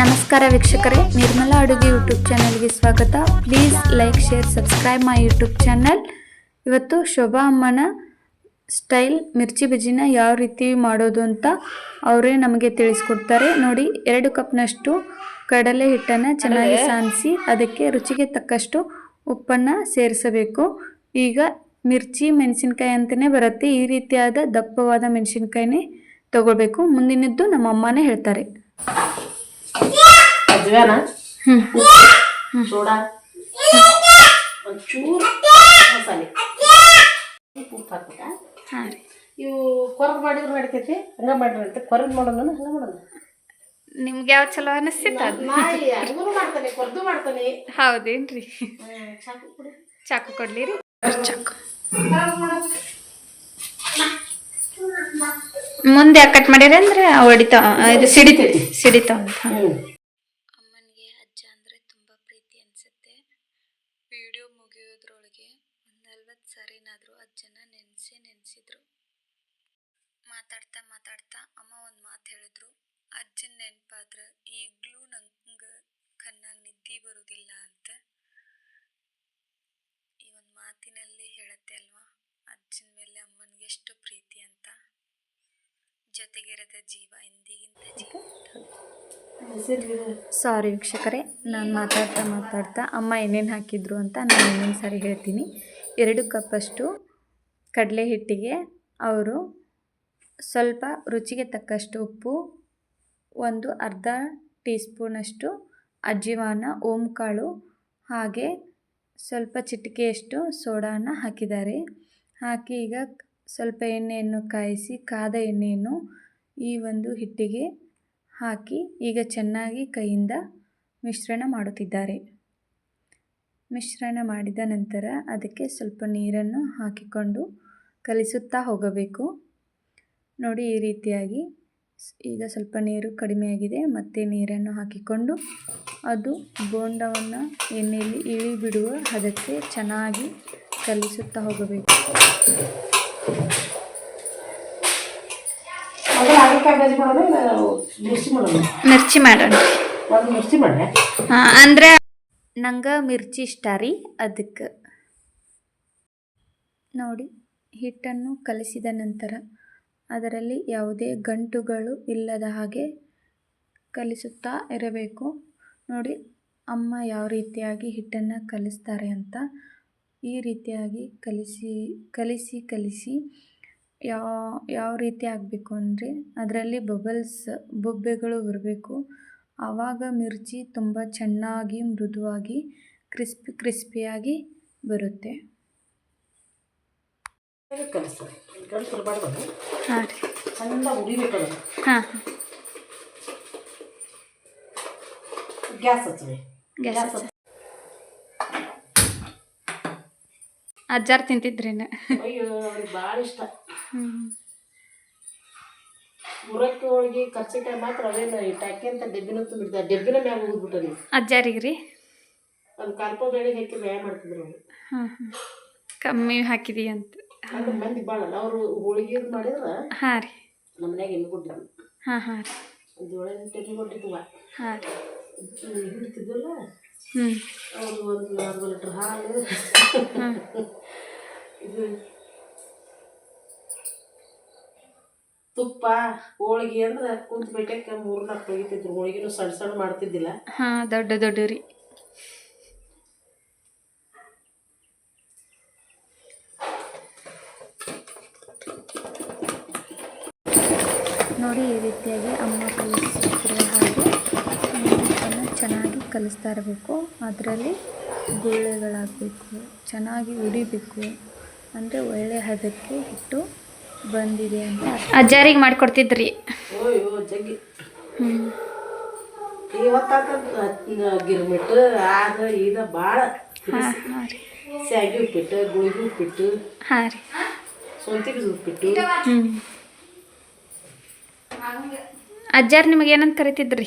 ನಮಸ್ಕಾರ ವೀಕ್ಷಕರೇ ನಿರ್ಮಲಾ ಅಡುಗೆ ಯೂಟ್ಯೂಬ್ ಚಾನಲ್ಗೆ ಸ್ವಾಗತ. Please like share subscribe my YouTube channel. ಇವತ್ತು ಶೋಭಾ ಅಮ್ಮನ ಸ್ಟೈಲ್ ಮಿರ್ಚಿ ಬಜ್ಜಿನ ಯಾವ ರೀತಿ ಮಾಡೋದು ಅಂತ ಅವರೇ ನಮಗೆ ತಿಳಿಸ್ಕೊಡ್ತಾರೆ. ನೋಡಿ ಎರಡು ಕಪ್ನಷ್ಟು ಕಡಲೆ ಹಿಟ್ಟನ್ನು ಚೆನ್ನಾಗಿ ಸಾನಿಸಿ ಅದಕ್ಕೆ ರುಚಿಗೆ ತಕ್ಕಷ್ಟು ಉಪ್ಪನ್ನು ಸೇರಿಸಬೇಕು. ಈಗ ಮಿರ್ಚಿ ಮೆಣಸಿನ್ಕಾಯಿ ಅಂತಲೇ ಬರುತ್ತೆ. ಈ ರೀತಿಯಾದ ದಪ್ಪವಾದ ಮೆಣಸಿನ್ಕಾಯಿನೇ ತಗೊಳ್ಬೇಕು. ಮುಂದಿನದ್ದು ನಮ್ಮ ಅಮ್ಮನೇ ಹೇಳ್ತಾರೆ. ಹ್ಞೂ ಸೋಡಾ? ಒಂಚೂರು ಮಸಾಲೆ. ಉಪ್ಪು ಹಾಕ್ಬೇಕ ಹಾಂ. ರೀ ಇವು ಕೊರಗ್ ಮಾಡಿದ್ರು ನಡಿತೈತಿ ಹಂಗ ಮಾಡಿದ್ರೆ ನಡಿತೈತಿ. ಕೊರಗ್ ಮಾಡೋಣ ಹಂಗ ಮಾಡೋಣ ನಿಮ್ಗೆ ಯಾವ ಚಲೋ ಅನಿಸ್ತಿತ್ತು ಅದು? ಮಾಡ್ತಾನೆ ಕೊರದು ಮಾಡ್ತಾನೆ. ಹೌದೇನ್ರಿ? ಚಾಕು ಕೊಡಿ. ಚಾಕು ಕೊಡ್ಲಿ ರೀ. ಚಾಕು. ಮುಂದೆ ಕಟ್ ಮಾಡ್ಯಾರ ಅಂದ್ರೆ ಹೊಡಿತಾವ ಇದು ಸಿಡಿತೈತಿ ಸಿಡಿತಾವ ಅಂತ ಹ್ಮ್ ಅಮ್ಮನಿಗೆ ಅಜ್ಜ ಅಂದರೆ ತುಂಬ ಪ್ರೀತಿ ಅನಿಸುತ್ತೆ ವಿಡಿಯೋ ಮುಗಿಯೋದ್ರೊಳಗೆ ಒಂದು ನಲ್ವತ್ತು ನೆನೆಸಿ ನೆನೆಸೇ ನೆನೆಸಿದ್ರು. ಮಾತಾಡ್ತಾ ಮಾತಾಡ್ತಾ ಅಮ್ಮ ಒಂದು ಮಾತು ಹೇಳಿದ್ರು. ಅಜ್ಜನ ನೆನಪಾದ್ರೆ ಈಗಲೂ ನಂಗೆ ಕಣ್ಣಾಗ ನಿದ್ದೆ ಬರೋದಿಲ್ಲ ಅಂತ. ಈ ಒಂದು ಮಾತಿನಲ್ಲಿ ಹೇಳುತ್ತೆ ಅಲ್ವಾ? ಅಜ್ಜನ ಮೇಲೆ ಅಮ್ಮನಿಗೆ ಎಷ್ಟು ಪ್ರೀತಿ ಅಂತ. ಜೊತೆಗಿರದ ಜೀವ ಎಂದಿಗಿಂತ ಜೀವ. ಸಾರಿ ವೀಕ್ಷಕರೇ, ನಾನು ಮಾತಾಡ್ತಾ ಮಾತಾಡ್ತಾ ಅಮ್ಮ ಏನೇನು ಹಾಕಿದ್ರು ಅಂತ ನಾನು ಇನ್ನೊಂದು ಸಾರಿ ಹೇಳ್ತೀನಿ. ಎರಡು ಕಪ್ಪಷ್ಟು ಕಡಲೆ ಹಿಟ್ಟಿಗೆ ಅವರು ಸ್ವಲ್ಪ ರುಚಿಗೆ ತಕ್ಕಷ್ಟು ಉಪ್ಪು, ಒಂದು ಅರ್ಧ ಟೀ ಸ್ಪೂನಷ್ಟು ಅಜ್ಜಿವಾನ, ಓಂಕಾಳು ಹಾಗೆ ಸ್ವಲ್ಪ ಚಿಟಿಕೆಯಷ್ಟು ಸೋಡಾನ ಹಾಕಿದ್ದಾರೆ. ಹಾಕಿ ಈಗ ಸ್ವಲ್ಪ ಎಣ್ಣೆಯನ್ನು ಕಾಯಿಸಿ, ಕಾದ ಎಣ್ಣೆಯನ್ನು ಈ ಒಂದು ಹಿಟ್ಟಿಗೆ ಹಾಕಿ ಈಗ ಚೆನ್ನಾಗಿ ಕೈಯಿಂದ ಮಿಶ್ರಣ ಮಾಡುತ್ತಿದ್ದಾರೆ. ಮಿಶ್ರಣ ಮಾಡಿದ ನಂತರ ಅದಕ್ಕೆ ಸ್ವಲ್ಪ ನೀರನ್ನು ಹಾಕಿಕೊಂಡು ಕಲಿಸುತ್ತಾ ಹೋಗಬೇಕು. ನೋಡಿ ಈ ರೀತಿಯಾಗಿ ಈಗ ಸ್ವಲ್ಪ ನೀರು ಕಡಿಮೆಯಾಗಿದೆ ಮತ್ತೆ ನೀರನ್ನು ಹಾಕಿಕೊಂಡು ಅದು ಬೋಂಡವನ್ನು ಎಣ್ಣೆಯಲ್ಲಿ ಇಳಿ ಬಿಡುವ ಹದಕ್ಕೆ ಚೆನ್ನಾಗಿ ಕಲಿಸುತ್ತಾ ಹೋಗಬೇಕು. ಮಿರ್ಚಿ ಮಾಡೋಣ. ಅಂದರೆ ನಂಗೆ ಮಿರ್ಚಿ ಇಷ್ಟ ರೀ ಅದಕ್ಕೆ. ನೋಡಿ. ಹಿಟ್ಟನ್ನು ಕಲಸಿದ ನಂತರ ಅದರಲ್ಲಿ ಯಾವುದೇ ಗಂಟುಗಳು ಇಲ್ಲದ ಹಾಗೆ ಕಲಿಸುತ್ತಾ ಇರಬೇಕು. ನೋಡಿ, ಅಮ್ಮ ಯಾವ ರೀತಿಯಾಗಿ ಹಿಟ್ಟನ್ನು ಕಲಿಸ್ತಾರೆ ಅಂತ. ಈ ರೀತಿಯಾಗಿ ಕಲಿಸಿ ಕಲಿಸಿ ಕಲಿಸಿ ಯಾವ ಯಾವ ರೀತಿ ಆಗಬೇಕು ಅಂದರೆ ಅದರಲ್ಲಿ ಬಬಲ್ಸ್, ಬೊಬ್ಬೆಗಳು ಬರಬೇಕು. ಆವಾಗ ಮಿರ್ಚಿ ತುಂಬ ಚೆನ್ನಾಗಿ ಮೃದುವಾಗಿ, ಕ್ರಿಸ್ಪಿ, ಕ್ರಿಸ್ಪಿಯಾಗಿ ಬರುತ್ತೆ. ಕಲಿಸ್ತಾರೆ. ಮಾಡ್ಬೇಕು ಹಾಂ ಚಂದ ಉರಿಬೇಕು ಹಾಂ ಗ್ಯಾಸ್ ಹಚ್ಚಿವಿ ಗ್ಯಾಸ್ ಅಜ್ಜಾರು ತಿಂತಿದ್ರೇನ ಅಯ್ಯೋ ಅವ್ರಿಗೆ ಭಾಳ ಇಷ್ಟ. ಮುರಕ್ಕೆ ಹೋಳಿಗೆ ಕರ್ಚಿಕಾಯಿ ಮಾತ್ರ ಅವೇನು ಇಟ್ಟಾಕಿ ಅಂತ ಡೆಬ್ಬಿನ ತುಂಬಿಡ್ತಾರೆ ಡೆಬ್ಬಿನ ಮ್ಯಾಗ ಹೋಗ್ಬಿಟ್ಟು ನೀವು ಅಜ್ಜಾರಿಗೆ ರೀ ಅದು ಕಲ್ಪ ಬೇಳೆ ಹಾಕಿ ವ್ಯಾಯಾಮ ಮಾಡ್ತಿದ್ರು ಹಾಂ ಹಾಂ ಕಮ್ಮಿ ಹಾಕಿದಿ ಅಂತ. ಅಂದ್ರೆ ಮಂದಿ ಬಾಳ ಅವರು ಹೋಳಿಗೆ ಮಾಡಿದ್ರ ಹಾ ರೀ. ನಮ್ಮ ಮನ್ಯಾಗ ಎಣ್ಣೆ ಕೊಟ್ಟಿದ್ರು ಹಾ ಹಾ ರೀ. ಜೋಳ ಎಣ್ಣೆ ಕೊಟ್ಟಿದ್ವ ಹಾ ರೀ. ಹಿಡಿತಿದ್ವಲ್ಲ ಹ್ಞೂ ಅವ್ರು ಒಂದು ಅರ್ಧ ಲೀಟ್ರ್ ಹಾಲು. ಇದು ತುಪ್ಪ ಹೋಳಿಗೆ ಅಂದ್ರೆ ಕುಂತು ಬೇಟಕ್ಕೆ ಮೂರು ನಾಲ್ಕು ಒಗಿತಿದ್ರು ಹೋಳಿಗೆನೂ ಸಣ್ಣ ಸಣ್ಣ ಮಾಡ್ತಿದ್ದಿಲ್ಲ. ಹಾ ದೊಡ್ಡ ದೊಡ್ಡ ರೀ ನೋಡಿ ಈ ರೀತಿಯಾಗಿ ಅಮ್ಮ ಕಲಿಸುತ್ತಿರುವ ಹಾಗೆ. ಅದನ್ನು ಚೆನ್ನಾಗಿ ಕಲಿಸ್ತಾ ಇರಬೇಕು. ಅದರಲ್ಲಿ ಗುಳ್ಳೆಗಳಾಗಬೇಕು ಚೆನ್ನಾಗಿ ಉಡಿಬೇಕು ಅಂದರೆ ಒಳ್ಳೆ ಹದಕ್ಕೆ ಹಿಟ್ಟು ಬಂದಿದೆ ಅಂತ ಅಜ್ಜಾರಿಗೆ ಮಾಡಿಕೊಡ್ತಿದ್ರಿ. ಹ್ಞೂ ಗಿರ್ಮಿಟ್ಟು ಆಗ ಈಗ ಭಾಳ ಹಾಂ ಹಾಂ ರೀ. ಸ್ಯಾಗಿ ಉಪ್ಪಿಟ್ಟು ಗುಳಿಗೆ ಉಪ್ಪಿಟ್ಟು ಹಾಂ ರೀ. ಸೊಂತಿ ಬೀಜ ಉಪ್ಪಿಟ್ಟು. ಹ್ಞೂ ಅಜ್ಜಾರ್ ನಿಮಗೆ ಏನಂತ ಕರಿತಿದ್ರಿ?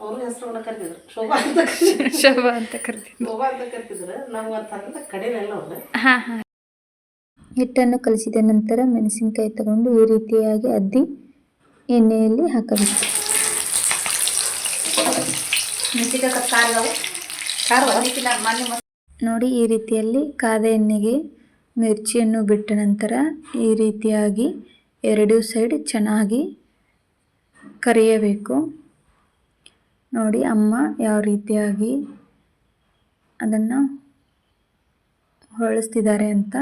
ಅವ್ರ ಹೆಸರು ಕರಿತಿದ್ರು. ಶೋಭಾ ಅಂತ ಕರೀತಿದ್ರು. ಶೋಭಾ ಅಂತ ಕರಿತಿದ್ರು. ಶೋಭಾ ಅಂತ ಕರಿತಿದ್ರು. ನಾವು ಅಂತ ಕಡೆನೆಲ್ಲ ಅವ್ರ. ಹಾಂ ಹಾಂ. ಹಿಟ್ಟನ್ನು ಕಲಿಸಿದ ನಂತರ ಮೆಣಸಿನಕಾಯಿ ತಗೊಂಡು ಈ ರೀತಿಯಾಗಿ ಅದ್ದಿ ಎಣ್ಣೆಯಲ್ಲಿ ಹಾಕಬೇಕು. ನೋಡಿ ಈ ರೀತಿಯಲ್ಲಿ ಕಾದ ಎಣ್ಣೆಗೆ ಮಿರ್ಚಿಯನ್ನು ಬಿಟ್ಟ ನಂತರ ಈ ರೀತಿಯಾಗಿ ಎರಡೂ ಸೈಡ್ ಚೆನ್ನಾಗಿ ಕರಿಯಬೇಕು. ನೋಡಿ, ಅಮ್ಮ ಯಾವ ರೀತಿಯಾಗಿ ಅದನ್ನು ಹೊಳಿಸ್ತಿದ್ದಾರೆ ಅಂತ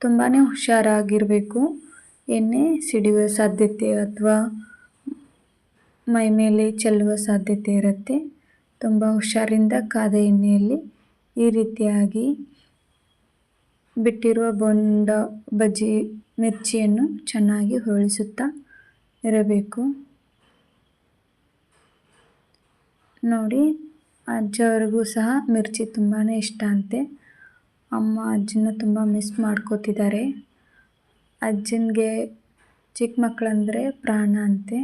ತುಂಬಾ ಹುಷಾರಾಗಿರಬೇಕು. ಎಣ್ಣೆ ಸಿಡಿಯುವ ಸಾಧ್ಯತೆ ಅಥವಾ ಮೈ ಮೇಲೆ ಚೆಲ್ಲುವ ಸಾಧ್ಯತೆ ಇರುತ್ತೆ. ತುಂಬ ಹುಷಾರಿಂದ ಕಾದ ಎಣ್ಣೆಯಲ್ಲಿ ಈ ರೀತಿಯಾಗಿ ಬಿಟ್ಟಿರುವ ಬೊಂಡ ಬಜ್ಜಿ ಮಿರ್ಚಿಯನ್ನು ಚೆನ್ನಾಗಿ ಹೊಳಿಸುತ್ತಾ ಇರಬೇಕು. ನೋಡಿ, ಅಜ್ಜವ್ರಿಗೂ ಸಹ ಮಿರ್ಚಿ ತುಂಬಾ ಇಷ್ಟ ಅಂತೆ. ಅಮ್ಮ ಅಜ್ಜನ ತುಂಬ ಮಿಸ್ ಮಾಡ್ಕೋತಿದ್ದಾರೆ. ಅಜ್ಜನಿಗೆ ಚಿಕ್ಕ ಮಕ್ಕಳಂದರೆ ಪ್ರಾಣ ಅಂತೆ.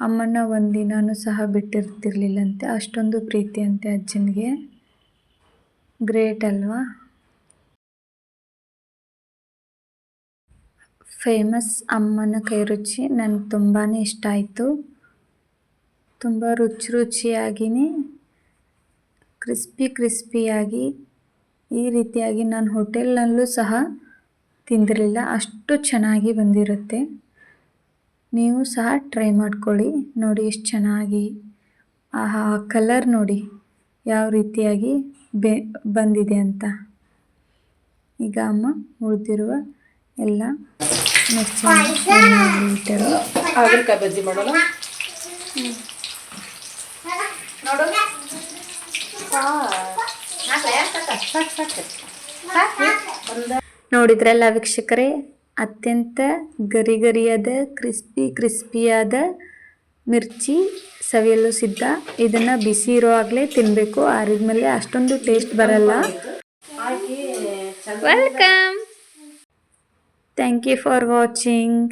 ಅಮ್ಮನ ಒಂದಿನೂ ಸಹ ಬಿಟ್ಟಿರ್ತಿರ್ಲಿಲ್ಲಂತೆ. ಅಷ್ಟೊಂದು ಪ್ರೀತಿ ಅಂತೆ ಅಜ್ಜನಿಗೆ. ಗ್ರೇಟ್ ಅಲ್ವಾ? ಫೇಮಸ್ ಅಮ್ಮನ ಕೈರುಚಿ ನನಗೆ ತುಂಬಾ ಇಷ್ಟ ಆಯಿತು. ತುಂಬ ರುಚಿ ರುಚಿಯಾಗಿನೇ ಕ್ರಿಸ್ಪಿ ಕ್ರಿಸ್ಪಿಯಾಗಿ ಈ ರೀತಿಯಾಗಿ ನಾನು ಹೋಟೆಲ್ನಲ್ಲೂ ಸಹ ತಿಂದಿರಲಿಲ್ಲ. ಅಷ್ಟು ಚೆನ್ನಾಗಿ ಬಂದಿರುತ್ತೆ. ನೀವು ಸಹ ಟ್ರೈ ಮಾಡ್ಕೊಳ್ಳಿ. ನೋಡಿ ಎಷ್ಟು ಚೆನ್ನಾಗಿ ಆಹಾ ಕಲರ್ ನೋಡಿ ಯಾವ ರೀತಿಯಾಗಿ ಬೆ ಬಂದಿದೆ ಅಂತ. ಈಗ ಅಮ್ಮ ಉಳಿದಿರುವ ಎಲ್ಲ ಮಿಕ್ಸ್ ಹಾಗಲಕಾಯಿ ಬಜ್ಜಿ ಮಾಡೋಣ? ನೋಡು ನೋಡಿದ್ರಲ್ಲ ವೀಕ್ಷಕರೇ ಅತ್ಯಂತ ಗರಿ ಗರಿಯಾದ ಕ್ರಿಸ್ಪಿ ಕ್ರಿಸ್ಪಿಯಾದ ಮಿರ್ಚಿ ಸವಿಯಲು ಸಿದ್ಧ. ಇದನ್ನು ಬಿಸಿ ಇರುವಾಗಲೇ ತಿನ್ನಬೇಕು ಆರಿದ್ಮೇಲೆ ಅಷ್ಟೊಂದು ಟೇಸ್ಟ್ ಬರಲ್ಲ. Welcome thank you for watching